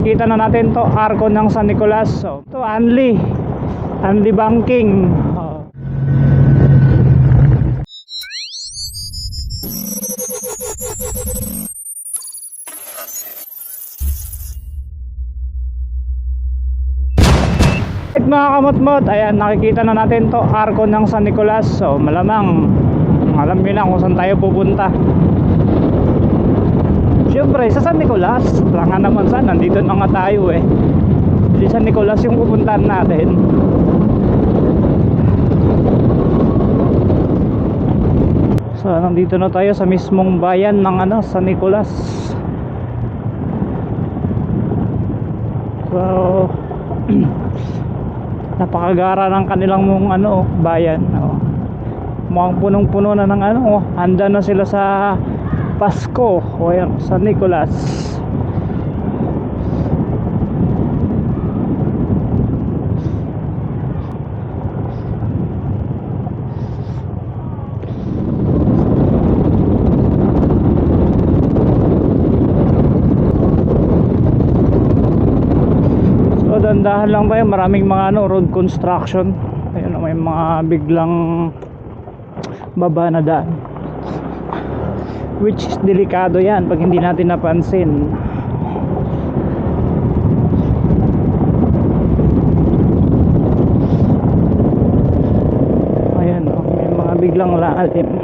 Kita na natin to arko ng San Nicolas. So, to Anli. Anli Banking. Oh. At mga kamot-mot, ayan nakikita na natin to arko ng San Nicolas. So malamang alam nyo na kung saan tayo pupunta. Siyempre, sa San Nicolas, lang naman saan, nandito na nga tayo eh. Di San Nicolas yung pupuntahan natin. So, nandito na tayo sa mismong bayan ng ano, San Nicolas. So, napakagara ng kanilang mong ano, bayan. Oh. Mukhang punong-puno na ng ano, oh. handa na sila sa Pasko o yan, San Nicolas. So dandahan lang tayo, maraming mga ano, road construction. Ayun, may mga biglang baba na daan. Which is delikado yan pag hindi natin napansin. Ayan, oh, may mga biglang lalim.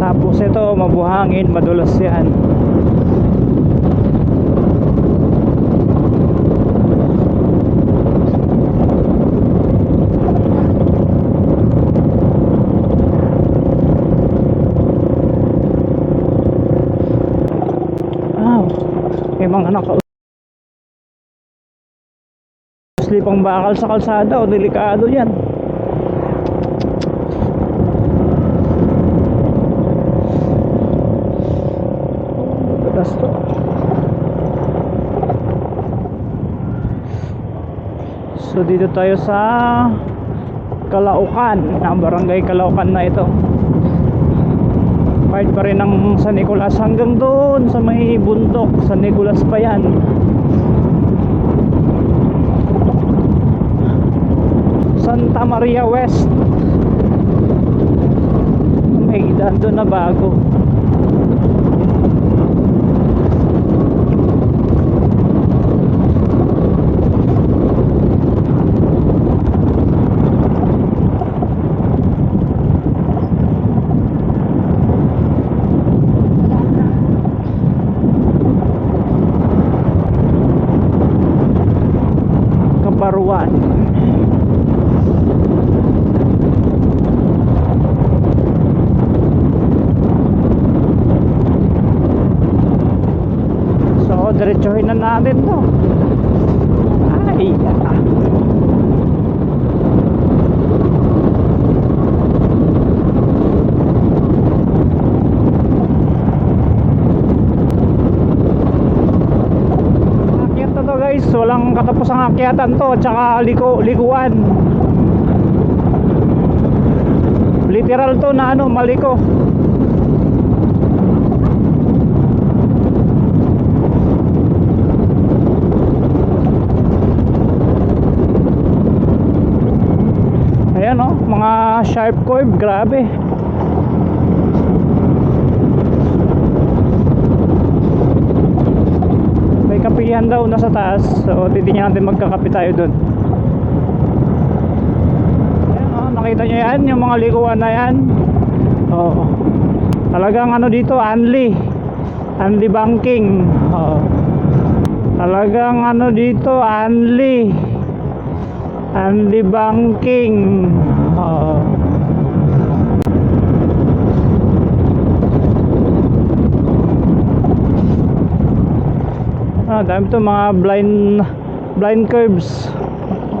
Tapos ito, mabuhangin, madulas yan. Ah, may mga naka slipang bakal sa kalsada o delikado yan. Tatas to. So dito tayo sa Calaucan, na barangay Calaucan na ito. Part pa rin ng San Nicolas hanggang doon sa may bundok, San Nicolas pa yan. Santa Maria West. May daan doon na bago. Kaparuan. So, diretsuhin na natin to. Ay, ah. Akyat na to guys, katapos ang akyatan to, tsaka liko, likuan. Literal to na ano, maliko. Ayan oh, mga sharp curve, grabe. Kapihan daw nasa taas. So titingnan natin magkakape tayo doon. Oh, nakita nyo yan, yung mga likuan na yan. Oo. Talagang ano dito, Anli. Anli Banking. Oo. Talagang ano dito, Anli. Anli Banking. Oo. dami to mga blind blind curves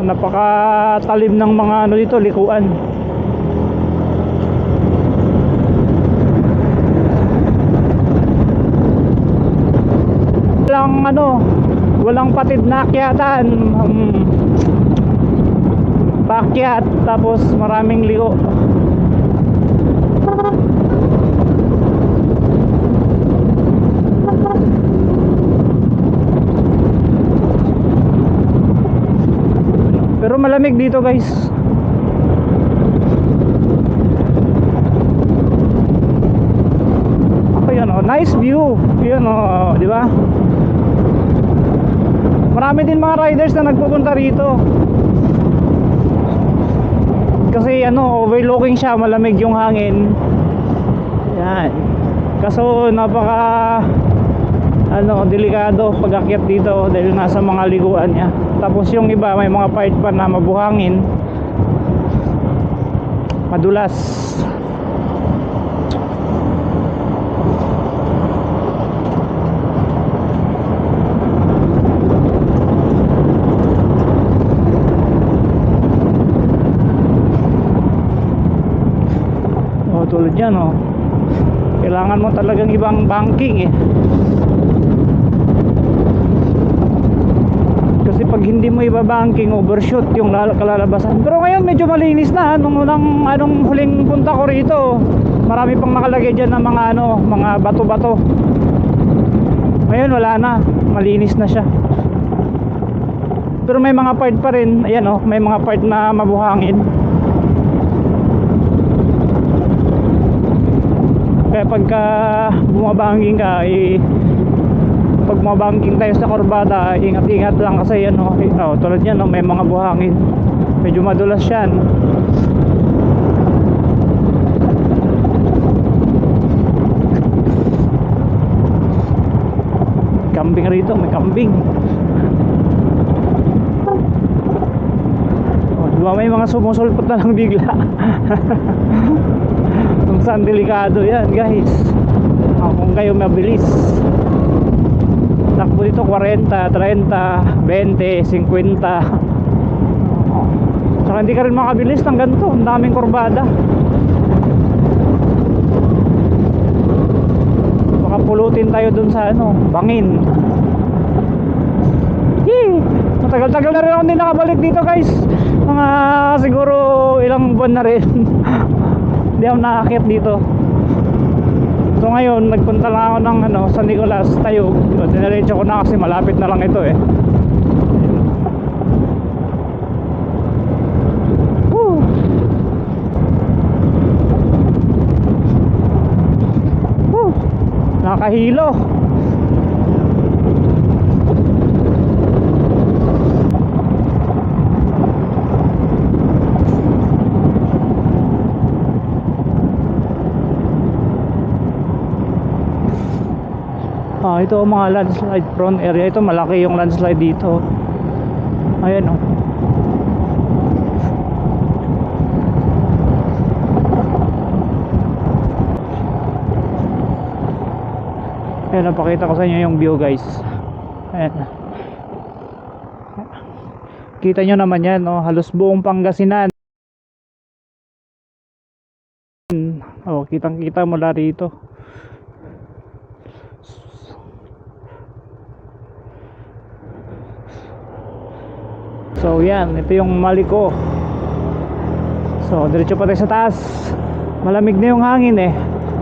napakatalim ng mga ano dito likuan. Walang ano walang patid na akyatan um, hmm. pakyat tapos maraming liko. Malamig dito guys. Ayan oh, nice view. Yan oh, di ba? Marami din mga riders na nagpupunta rito. Kasi ano, overlooking siya, malamig yung hangin. Yan. Kaso napaka ano, delikado pag akyat dito dahil nasa mga liguan niya. Tapos yung iba may mga part pa na mabuhangin. Madulas. Oh, tulad yan oh. Kailangan mo talagang ibang banking eh. Kasi pag hindi mo iba-banking, overshoot yung lal- kalalabasan. Pero ngayon medyo malinis na. Nung unang anong huling punta ko rito, marami pang nakalagay dyan ng mga ano, mga bato-bato. Ngayon wala na. Malinis na siya. Pero may mga part pa rin. Ayan oh, may mga part na mabuhangin. Kaya pagka bumabangking ka, eh, pag bumabangking tayo sa kurbada, ingat-ingat lang kasi ano, eh, oh, tulad yan, no, may mga buhangin. Medyo madulas yan. Kambing rito, may kambing. Oh, di ba may mga sumusulpot na lang bigla. Kung saan delikado yan guys Ah, Kung kayo mabilis Takbo dito 40, 30, 20, 50 Oo. Saka hindi ka rin makabilis ng ganito. Ang daming kurbada. Baka pulutin tayo dun sa ano Bangin. Yee! Matagal-tagal na rin ako hindi nakabalik dito guys. Mga siguro ilang buwan na rin. Hindi ako nakakit dito So ngayon nagpunta lang ako ng ano, San Nicolas Tayog so, Diniretso ko na kasi malapit na lang ito eh Woo! Woo! Nakahilo Ah, ito mga landslide prone area. Ito malaki yung landslide dito. Ayan oh. Ayan, napakita ko sa inyo yung view guys. Ayan. Kita nyo naman yan, no? halos buong Pangasinan. Oh, kitang kita mula rito. So yan, ito yung Maliko. So diretso pa tayo sa taas. Malamig na yung hangin eh.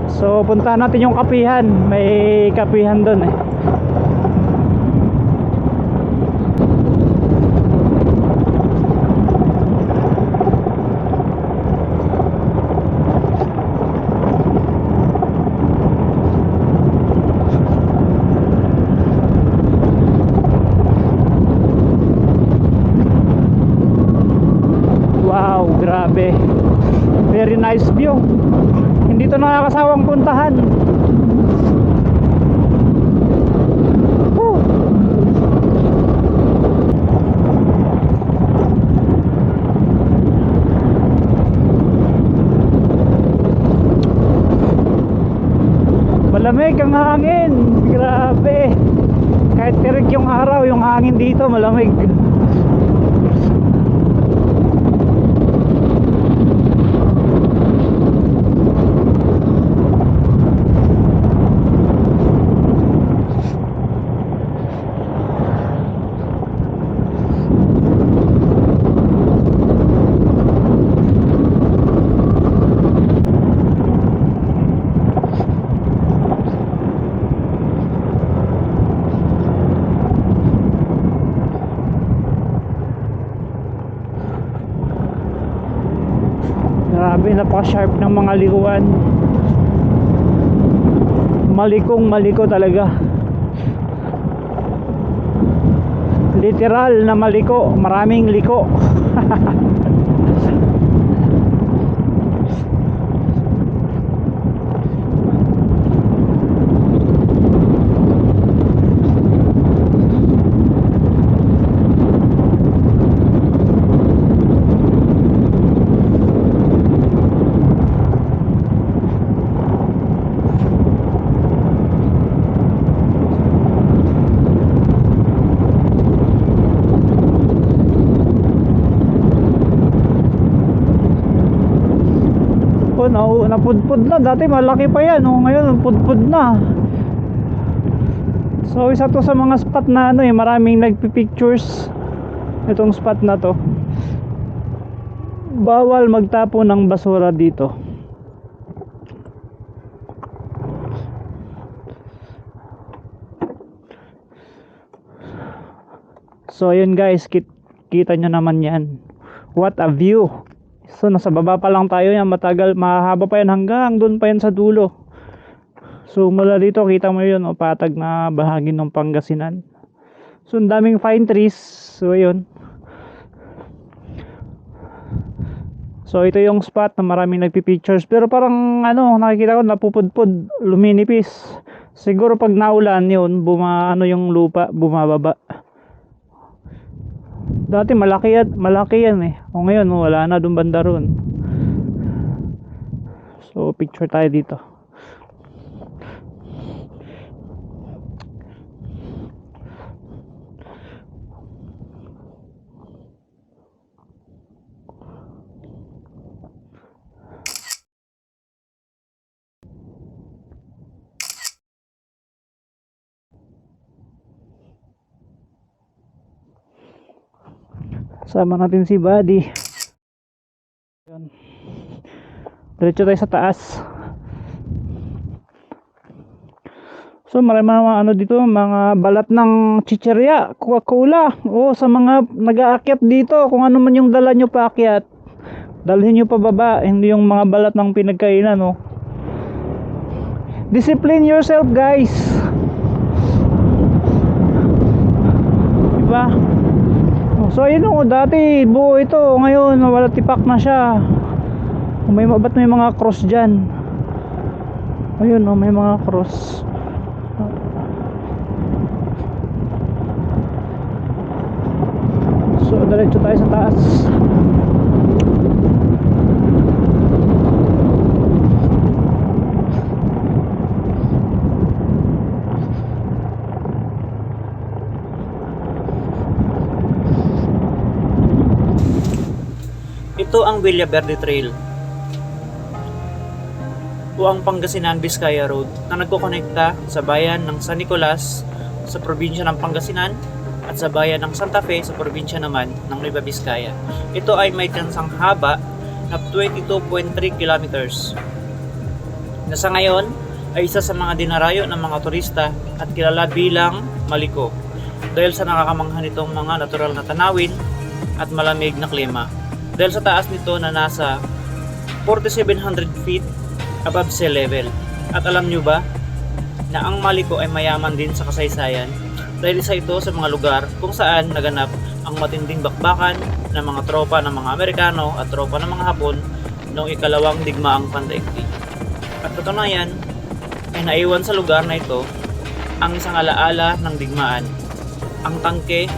So puntahan natin yung kapihan. May kapihan doon eh. Wow, grabe. Very nice view. To nakakasawang puntahan. Malamig ang hangin. Grabe. Kahit tirik yung araw, yung hangin dito malamig. Grabe, napaka-sharp ng mga likuan. Malikong maliko talaga. Literal na maliko, maraming liko. Oh, na, napudpud na. Dati malaki pa yan. Oh, ngayon, napudpud na. So, isa to sa mga spot na ano eh, maraming nagpipictures. Itong spot na to. Bawal magtapo ng basura dito. So, ayun guys, kit kita nyo naman yan. What a view! So nasa baba pa lang tayo yan matagal mahaba pa yan hanggang doon pa yan sa dulo. So mula dito kita mo yun o patag na bahagi ng Pangasinan. So ang daming pine trees. So ayun. So ito yung spot na maraming nagpi-pictures pero parang ano nakikita ko napupudpud luminipis. Siguro pag naulan yun buma ano yung lupa bumababa. Dati malaki yan, malaki yan eh. O ngayon, wala na doon banda ron. So, picture tayo dito. Sama natin si Buddy. Yun. Diretso tayo sa taas. So marami mga ano dito, mga balat ng chicherya, Coca-Cola. O sa mga nag-aakyat dito, kung ano man yung dala nyo paakyat, dalhin nyo pababa, hindi yung mga balat ng pinagkainan, no. Discipline yourself, guys. Diba? So ayun o, dati buo ito, ngayon wala tipak na siya. May ba't may mga cross diyan? Ayun o, may mga cross. So diretso tayo sa taas. Ito ang Villaverde Trail o ang Pangasinan Vizcaya Road na nagkokonekta sa bayan ng San Nicolas sa probinsya ng Pangasinan at sa bayan ng Santa Fe sa probinsya naman ng Nueva Vizcaya. Ito ay may tiyansang haba na 22.3 kilometers na sa ngayon ay isa sa mga dinarayo ng mga turista at kilala bilang Maliko dahil sa nakakamangha nitong mga natural na tanawin at malamig na klima. Dahil sa taas nito na nasa 4,700 feet above sea level. At alam nyo ba na ang Maliko ay mayaman din sa kasaysayan dahil isa ito sa mga lugar kung saan naganap ang matinding bakbakan ng mga tropa ng mga Amerikano at tropa ng mga Hapon noong ikalawang digmaang pandaigdig. At katunayan ay naiwan sa lugar na ito ang isang alaala ng digmaan, ang tangke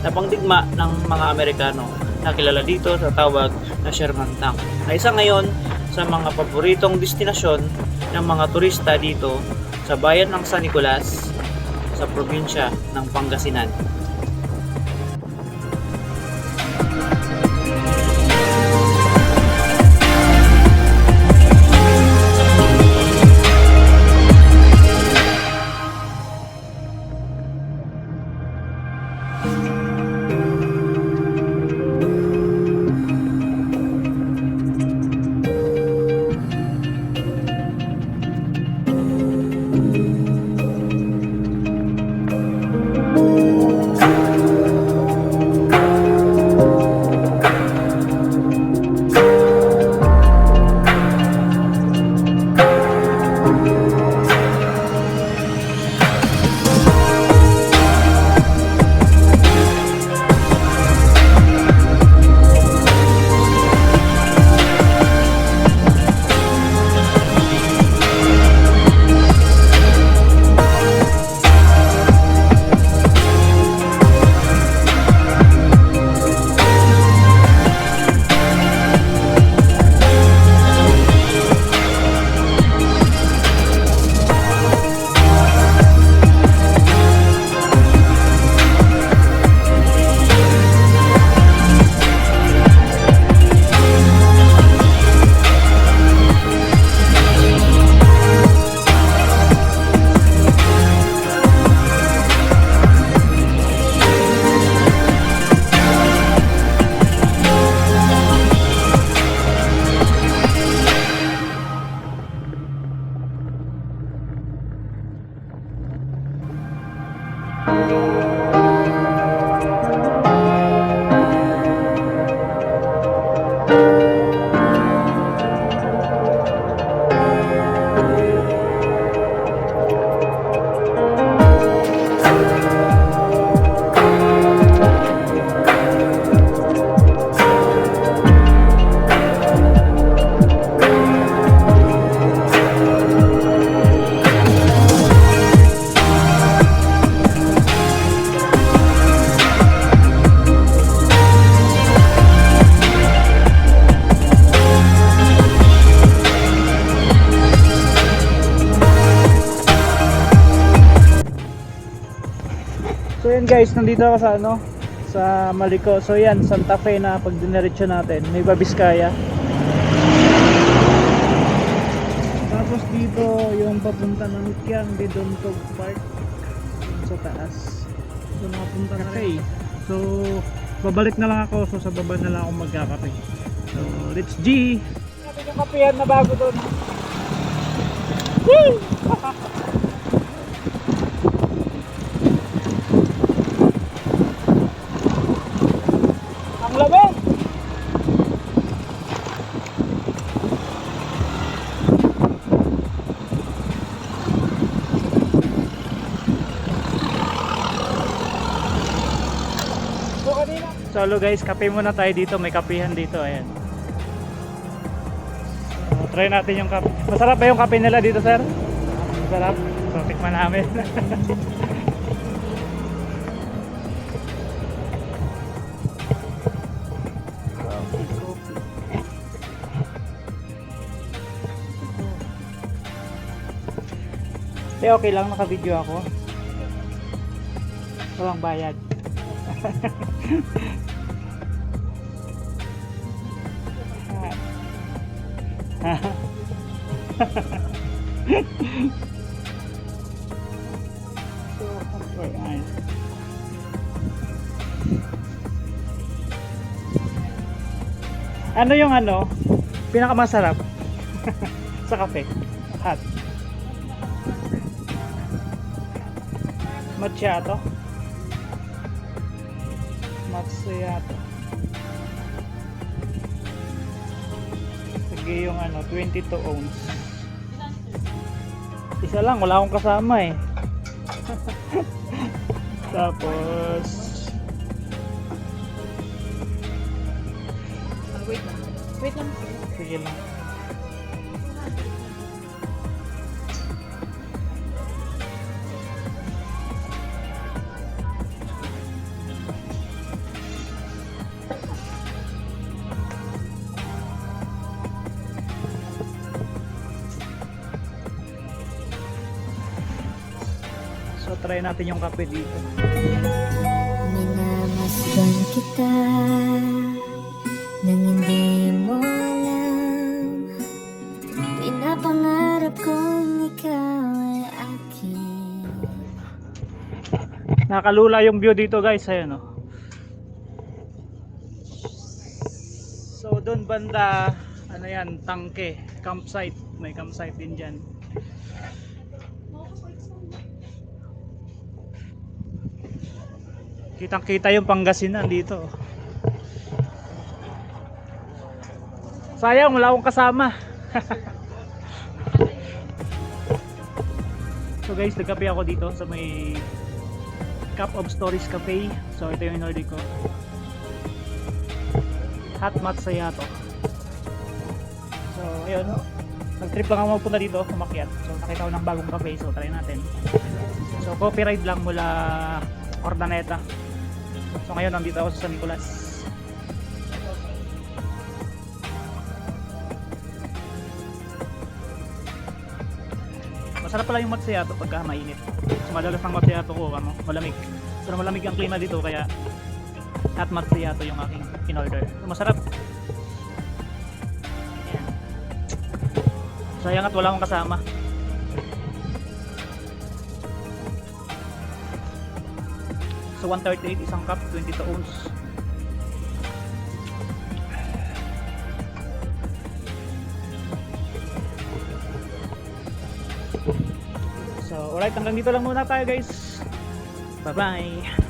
na pangdigma ng mga Amerikano na kilala dito sa tawag na Sherman Tank na isa ngayon sa mga paboritong destinasyon ng mga turista dito sa bayan ng San Nicolas sa probinsya ng Pangasinan. Guys, nandito ako sa ano sa Maliko. So yan, Santa Fe na pag diniretso natin, Nueva Vizcaya. Tapos dito yung papunta ng Kiang de Dontog Park sa taas. So nakapunta na rin. So babalik na lang ako. So sa baba na lang ako magkakape. So let's G! Natin yung kapehan na bago doon. Woo! Ang lamig! So kanina. So hello guys, kape muna tayo dito. May kapihan dito. Ayan. So, try natin yung kape. Masarap ba yung kape nila dito sir? Masarap. So tikman namin. Eh, okay lang, naka-video ako. Walang bayad. Ano yung ano? Pinakamasarap sa kape? Hot. Macchiato. Macchiato. Sige yung ano, 22 ounce. Isa lang, wala akong kasama eh. Tapos, lang. sige lang. So try natin yung kape dito. Minamasdan kita Nakalula yung view dito guys, ayun oh. So doon banda, ano yan, tangke, campsite. May campsite din dyan. Kitang kita yung Pangasinan dito. oh. Sayang, wala akong kasama. So guys, nagkape ako dito sa may Cup of Stories Cafe. So ito yung inorder ko. Hot matcha to. So ayun. Nag-trip lang ako magpunta dito, umakyat. So nakita ko ng bagong cafe, so try natin. So ride lang mula Ordaneta. So ngayon nandito ako sa San Nicolas. Masarap pala yung matsuyato pagka mainit. So madalas ang matsuyato ko, ano, malamig. So malamig ang klima dito kaya at matsuyato yung aking in-order. Masarap. Ayan. Sayang at wala akong kasama. So 138 isang cup, 22 ounce. Alright, hanggang dito lang muna tayo guys. Bye-bye.